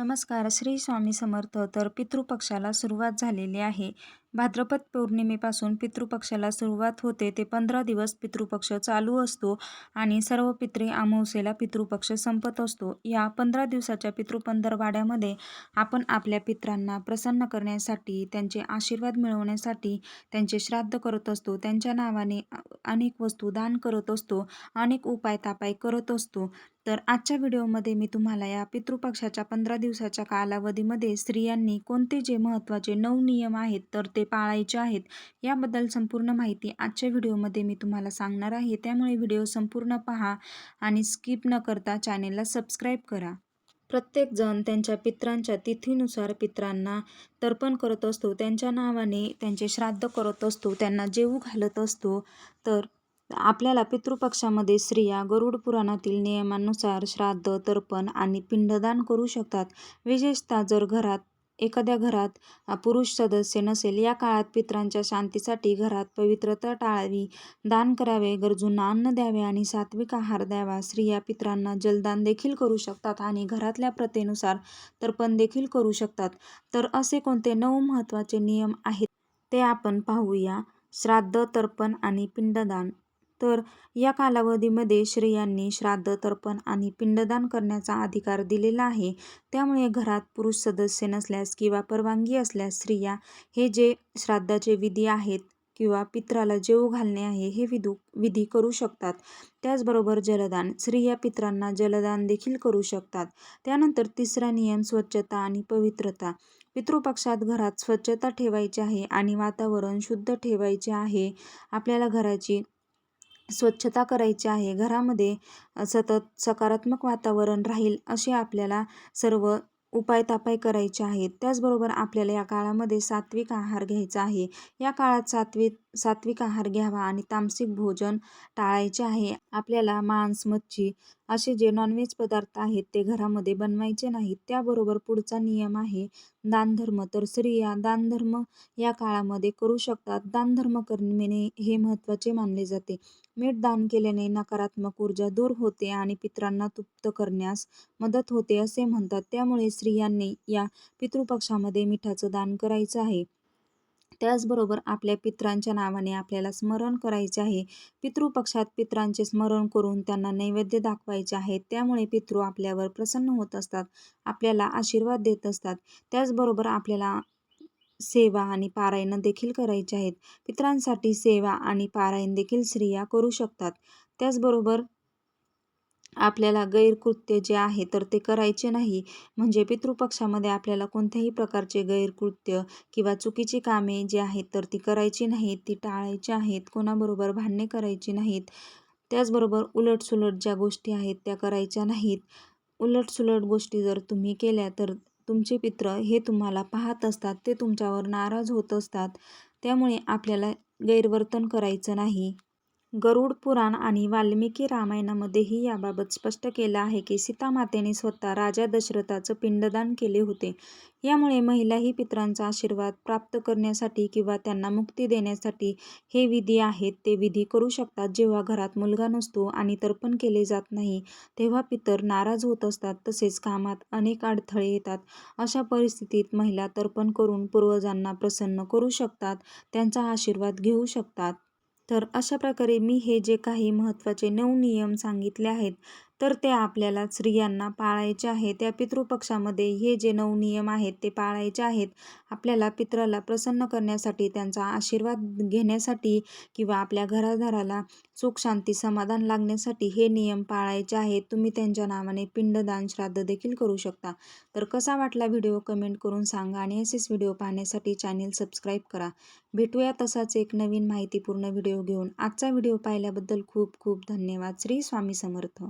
नमस्कार. श्री स्वामी समर्थ तर पितृपक्षाला सुरुवात झालेली आहे. भाद्रपद पौर्णिमेपासून पितृपक्षाला सुरुवात होते. ते पंधरा दिवस पितृपक्ष चालू असतो आणि सर्व पित्रे अमावस्येला पितृपक्ष संपत असतो. या पंधरा दिवसाच्या पितृपंधरवाड्यामध्ये आपण आपल्या पित्रांना प्रसन्न करण्यासाठी त्यांचे आशीर्वाद मिळवण्यासाठी त्यांचे श्राद्ध करत असतो. त्यांच्या नावाने अनेक वस्तू दान करत असतो अनेक उपाय तापाय करत असतो. तर आजच्या व्हिडिओमध्ये मी तुम्हाला या पितृपक्षाच्या पंधरा दिवसाच्या कालावधीमध्ये स्त्रियांनी कोणते जे महत्त्वाचे नऊ नियम आहेत तर ते पाळायचे आहेत याबद्दल संपूर्ण माहिती आजच्या व्हिडिओमध्ये मी तुम्हाला सांगणार आहे. त्यामुळे व्हिडिओ संपूर्ण पहा आणि स्किप न करता चॅनेलला सबस्क्राईब करा. प्रत्येकजण त्यांच्या पित्रांच्या तिथीनुसार पित्रांना तर्पण करत असतो त्यांच्या नावाने त्यांचे श्राद्ध करत असतो त्यांना जेवू घालत असतो. तर आपल्याला पितृपक्षामध्ये स्त्रिया गरुड पुराणातील नियमानुसार श्राद्ध तर्पण आणि पिंडदान करू शकतात. विशेषतः जर घरात एखाद्या घरात पुरुष सदस्य नसेल या काळात पित्रांच्या शांतीसाठी घरात पवित्रता टाळावी दान करावे गरजूंना अन्न द्यावे आणि सात्विक आहार द्यावा. स्त्रिया पित्रांना जलदान देखील करू शकतात आणि घरातल्या प्रथेनुसार तर्पण देखील करू शकतात. तर असे कोणते नऊ महत्त्वाचे नियम आहेत ते आपण पाहूया. श्राद्ध तर्पण आणि पिंडदान. तर या कालावधीमध्ये स्त्रियांनी श्राद्ध तर्पण आणि पिंडदान करण्याचा अधिकार दिलेला आहे. त्यामुळे घरात पुरुष सदस्य नसल्यास किंवा परवानगी असल्यास स्त्रिया हे जे श्राद्धाचे विधी आहेत किंवा पित्राला जेव घालणे आहे हे विधू विधी करू शकतात. त्याचबरोबर जलदान स्त्रिया पित्रांना जलदान देखील करू शकतात. त्यानंतर तिसरा नियम स्वच्छता आणि पवित्रता. पितृपक्षात घरात स्वच्छता ठेवायची आहे आणि वातावरण शुद्ध ठेवायचे आहे. आपल्याला घराची स्वच्छता करायची आहे. घरामध्ये सतत सकारात्मक वातावरण राहील असे आपल्याला सर्व उपाय तापाय करायचे आहेत. त्याचबरोबर आपल्याला या काळामध्ये सात्विक आहार घ्यायचा आहे. या काळात सात्विक सात्विक आहार घ्यावा आणि तामसिक भोजन टाळायचे आहे. आपल्याला मांस मच्छी असे जे नॉनव्हेज पदार्थ आहेत ते घरामध्ये बनवायचे नाहीत. त्याबरोबर पुढचा नियम आहे दानधर्म. तर स्त्रिया दानधर्म या काळामध्ये करू शकतात. दानधर्म करणे हे महत्त्वाचे मानले जाते. मीठ दान केल्याने नकारात्मक ऊर्जा दूर होते आणि पित्रांना तृप्त करण्यास मदत होते असे म्हणतात. त्यामुळे स्त्रियांनी या पितृपक्षामध्ये मिठाचं दान करायचं आहे. त्याचबरोबर आपल्या पित्रांच्या नावाने आपल्याला स्मरण करायचे आहे. पितृपक्षात पित्रांचे स्मरण करून त्यांना नैवेद्य दाखवायचे आहेत त्यामुळे पितृ आपल्यावर प्रसन्न होत असतात आपल्याला आशीर्वाद देत असतात. त्याचबरोबर आपल्याला सेवा आणि पारायण देखील करायचे आहेत. पित्रांसाठी सेवा आणि पारायण देखील स्त्रिया करू शकतात. त्याचबरोबर आपल्याला गैरकृत्य जे आहे तर ते करायचे नाही. म्हणजे पितृपक्षामध्ये आपल्याला कोणत्याही प्रकारचे गैरकृत्य किंवा चुकीची कामे जी आहेत तर ती करायची नाहीत. ती टाळायची आहेत. कोणाबरोबर भांडणे करायची नाहीत. त्याचबरोबर उलटसुलट ज्या गोष्टी आहेत त्या करायच्या नाहीत. उलटसुलट गोष्टी जर तुम्ही केल्या तर तुमचे पित्र हे तुम्हाला पाहत असतात. ते तुमच्यावर नाराज होत असतात. त्यामुळे आपल्याला गैरवर्तन करायचं नाही. गरुड पुराण आणि वाल्मिकी रामायणामध्येही याबाबत स्पष्ट केलं आहे की सीतामातेने स्वतः राजा दशरथाचं पिंडदान केले होते. यामुळे महिलाही पित्रांचा आशीर्वाद प्राप्त करण्यासाठी किंवा त्यांना मुक्ती देण्यासाठी हे विधी आहेत ते विधी करू शकतात जेव्हा घरात मुलगा नसतो आणि तर्पण केले जात नाही तेव्हा पितर नाराज होत असतात. तसेच कामात अनेक अडथळे येतात. अशा परिस्थितीत महिला तर्पण करून पूर्वजांना प्रसन्न करू शकतात त्यांचा आशीर्वाद घेऊ शकतात. तर अशा प्रकारे मी हे जे काही महत्त्वाचे नऊ नियम सांगितले आहेत तर ते आपल्याला स्त्रियांना पाळायचे आहे त्या पितृपक्षामध्ये हे जे नऊ नियम आहेत ते पाळायचे आहेत. आपल्याला पित्राला प्रसन्न करण्यासाठी त्यांचा आशीर्वाद घेण्यासाठी किंवा आपल्या घराघराला सुख शांती समाधान लागण्यासाठी हे नियम पाळायचे आहेत. तुम्ही त्यांच्या नावाने पिंडदान श्राद्ध देखील करू शकता. तर कसा वाटला व्हिडिओ कमेंट करून सांगा आणि असेच व्हिडिओ पाहण्यासाठी चॅनेल सबस्क्राईब करा. भेटूया तसाच एक नवीन माहितीपूर्ण व्हिडिओ घेऊन. आजचा व्हिडिओ पाहिल्याबद्दल खूप खूप धन्यवाद. श्री स्वामी समर्थ.